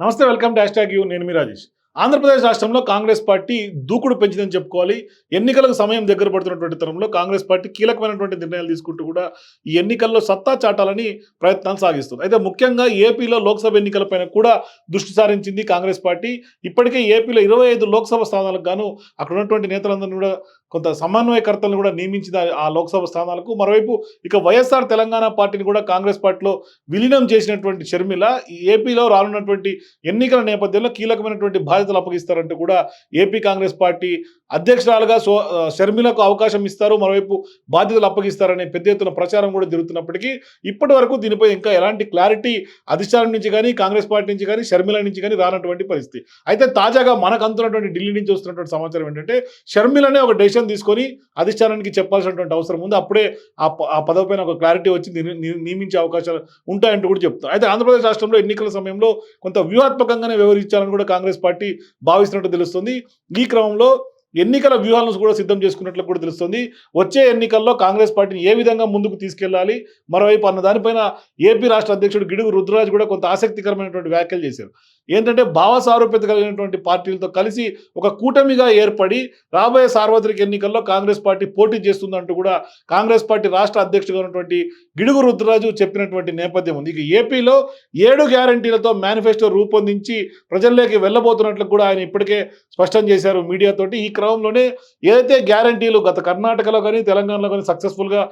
నమస్తే welcome to hash you. నేను మీ రాజేష్. ఆంధ్రప్రదేశ్ రాష్ట్రంలో కాంగ్రెస్ పార్టీ దూకుడు పెంచిందని చెప్పుకోవాలి. ఎన్నికలకు సమయం దగ్గర పడుతున్నటువంటి తరంలో కాంగ్రెస్ పార్టీ కీలకమైనటువంటి నిర్ణయాలు తీసుకుంటూ కూడా ఈ ఎన్నికల్లో సత్తా చాటాలని ప్రయత్నాలు సాగిస్తుంది. అయితే ముఖ్యంగా ఏపీలో లోక్సభ ఎన్నికలపైన కూడా దృష్టి సారించింది కాంగ్రెస్ పార్టీ. ఇప్పటికే ఏపీలో ఇరవై ఐదు లోక్సభ స్థానాలకు గాను అక్కడ ఉన్నటువంటి నేతలందరినీ కూడా కొంత సమన్వయకర్తలను కూడా నియమించిన ఆ- లోక్సభ స్థానాలకు మరోవైపు ఇక వైఎస్ఆర్ తెలంగాణ పార్టీని కూడా కాంగ్రెస్ పార్టీలో విలీనం చేసినటువంటి షర్మిల ఏపీలో రానున్నటువంటి ఎన్నికల నేపథ్యంలో కీలకమైనటువంటి బాధ్యతలు అప్పగిస్తారంటూ కూడా ఏపీ కాంగ్రెస్ పార్టీ అధ్యక్షురాలుగా సో షర్మిలకు అవకాశం ఇస్తారు. మరోవైపు బాధ్యతలు అప్పగిస్తారనే పెద్ద ఎత్తున ప్రచారం కూడా జరుగుతున్నప్పటికీ ఇప్పటి వరకు దీనిపై ఇంకా ఎలాంటి క్లారిటీ అధిష్టానం నుంచి కానీ కాంగ్రెస్ పార్టీ నుంచి కానీ షర్మిల నుంచి కానీ రానటువంటి పరిస్థితి. అయితే తాజాగా మనకు అందుతున్నటువంటి ఢిల్లీ నుంచి వస్తున్నటువంటి సమాచారం ఏంటంటే షర్మిలనే ఒక డెసిషన్ తీసుకొని అధిష్టానానికి చెప్పాల్సినటువంటి అవసరం ఉంది. అప్పుడే ఆ పదవి పైన ఒక క్లారిటీ వచ్చి నియమించే అవకాశాలు ఉంటాయంటూ కూడా చెప్తాం. అయితే ఆంధ్రప్రదేశ్ రాష్ట్రంలో ఎన్నికల సమయంలో కొంత వ్యూహాత్మకంగానే వ్యవహరించాలని కూడా కాంగ్రెస్ పార్టీ భావిస్తున్నట్టు తెలుస్తుంది. ఈ క్రమంలో ఎన్నికల వ్యూహాలను కూడా సిద్ధం చేసుకున్నట్లు కూడా తెలుస్తుంది. వచ్చే ఎన్నికల్లో కాంగ్రెస్ పార్టీని ఏ విధంగా ముందుకు తీసుకెళ్ళాలి మరోవైపు అన్న దానిపైన ఏపీ రాష్ట్ర అధ్యక్షుడు గిడుగు రుద్రరాజ్ కూడా కొంత ఆసక్తికరమైనటువంటి వ్యాఖ్యలు చేశారు. ఏంటంటే భావ సారూప్యత కలిగినటువంటి పార్టీలతో కలిసి ఒక కూటమిగా ఏర్పడి రాబోయే సార్వత్రిక ఎన్నికల్లో కాంగ్రెస్ పార్టీ పోటీ చేస్తుందంటూ కూడా కాంగ్రెస్ పార్టీ రాష్ట్ర అధ్యక్షుడు ఉన్నటువంటి గిడుగు రుద్రరాజు చెప్పినటువంటి నేపథ్యం ఉంది. ఇక ఏపీలో ఏడు గ్యారంటీలతో మేనిఫెస్టో రూపొందించి ప్రజల్లోకి వెళ్ళబోతున్నట్లు కూడా ఆయన ఇప్పటికే స్పష్టం చేశారు మీడియాతోటి. ఈ క్రమంలోనే ఏదైతే గ్యారంటీలు గత కర్ణాటకలో కానీ తెలంగాణలో కానీ సక్సెస్ఫుల్గా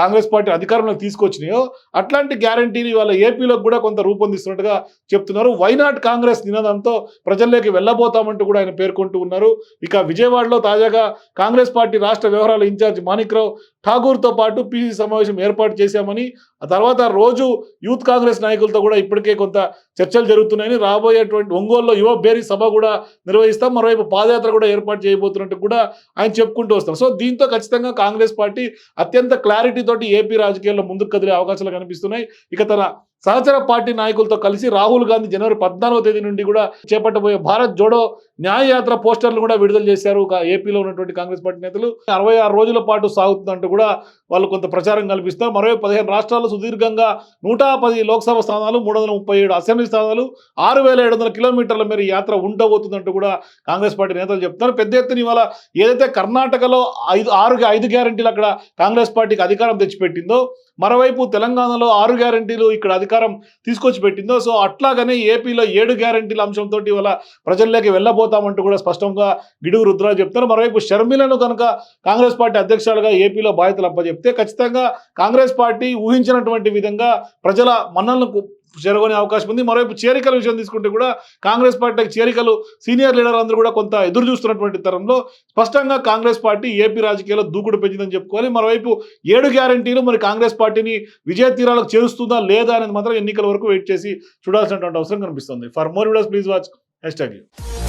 కాంగ్రెస్ పార్టీ అధికారంలోకి తీసుకొచ్చినాయో అట్లాంటి గ్యారంటీని వాళ్ళ ఏపీలో కూడా కొంత రూపొందిస్తున్నట్టుగా చెప్తున్నారు. వైనాట్ కాంగ్రెస్ నినాదంతో ప్రజల్లోకి వెళ్ళబోతామంటూ కూడా ఆయన పేర్కొంటూ ఉన్నారు. ఇక విజయవాడలో తాజాగా కాంగ్రెస్ పార్టీ రాష్ట్ర వ్యవహారాల ఇన్ఛార్జ్ మాణిక్రావు ఠాగూర్తో పాటు పీసీ సమావేశం ఏర్పాటు చేశామని ఆ తర్వాత రోజు యూత్ కాంగ్రెస్ నాయకులతో కూడా ఇప్పటికే కొంత చర్చలు జరుగుతున్నాయని రాబోయేటువంటి ఒంగోలులో యువ బేరీ సభ కూడా నిర్వహిస్తాం మరోవైపు పాదయాత్ర కూడా ఏర్పాటు చేయబోతున్నట్టు కూడా ఆయన చెప్పుకుంటూ వస్తారు సో దీంతో ఖచ్చితంగా కాంగ్రెస్ పార్టీ అత్యంత క్లారిటీ తోటి ఏపీ రాజకీయాల్లో ముందుకు కదిలే అవకాశాలు కనిపిస్తున్నాయి. ఇక తన సహచర పార్టీ నాయకులతో కలిసి రాహుల్ గాంధీ జనవరి పద్నాలుగో తేదీ నుండి కూడా చేపట్టబోయే భారత్ జోడో న్యాయ యాత్ర పోస్టర్లు కూడా విడుదల చేశారు. ఒక ఏపీలో ఉన్నటువంటి కాంగ్రెస్ పార్టీ నేతలు. అరవై ఆరు రోజుల పాటు సాగుతుందంటూ కూడా వాళ్ళు కొంత ప్రచారం కల్పిస్తారు మరో పదిహేను రాష్ట్రాలు సుదీర్ఘంగా నూట పది లోక్సభ స్థానాలు మూడు వందల ముప్పై ఏడు అసెంబ్లీ స్థానాలు ఆరు వేల ఏడు వందల కిలోమీటర్ల మేర యాత్ర ఉండబోతుందంటూ కూడా కాంగ్రెస్ పార్టీ నేతలు చెప్తున్నారు. పెద్ద ఎత్తున ఇవాళ ఏదైతే కర్ణాటకలో ఐదు ఆరు ఐదు గ్యారంటీలు అక్కడ కాంగ్రెస్ పార్టీకి అధికారం తెచ్చిపెట్టిందో మరోవైపు తెలంగాణలో ఆరు గ్యారంటీలు ఇక్కడ అధికారం తీసుకొచ్చి పెట్టిందో సో అట్లాగనే ఏపీలో ఏడు గ్యారంటీల అంశంతో ఇవాళ ప్రజల్లోకి పోతామంటూ కూడా స్పష్టంగా గిడుగు రుద్రాజు చెప్తారు మరోవైపు షర్మిలను కనుక కాంగ్రెస్ పార్టీ అధ్యక్షులుగా ఏపీలో బాధ్యతలు అప్పచెప్తే ఖచ్చితంగా కాంగ్రెస్ పార్టీ ఊహించినటువంటి విధంగా ప్రజల మన్నలను చేరుకునే అవకాశం ఉంది. మరోవైపు చేరికల విషయం తీసుకుంటే కూడా కాంగ్రెస్ పార్టీకి చేరికలు సీనియర్ లీడర్ అందరూ కూడా కొంత ఎదురు చూస్తున్నటువంటి తరంలో స్పష్టంగా కాంగ్రెస్ పార్టీ ఏపీ రాజకీయాల్లో దూకుడు పెంచిందని చెప్పుకోవాలి. మరోవైపు ఏడు గ్యారంటీలు మరి కాంగ్రెస్ పార్టీని విజయ తీరాలకు చేరుస్తుందా లేదా అనేది మాత్రం ఎన్నికల వరకు వెయిట్ చేసి చూడాల్సినటువంటి అవసరం కనిపిస్తుంది. For more videos please watch hashtag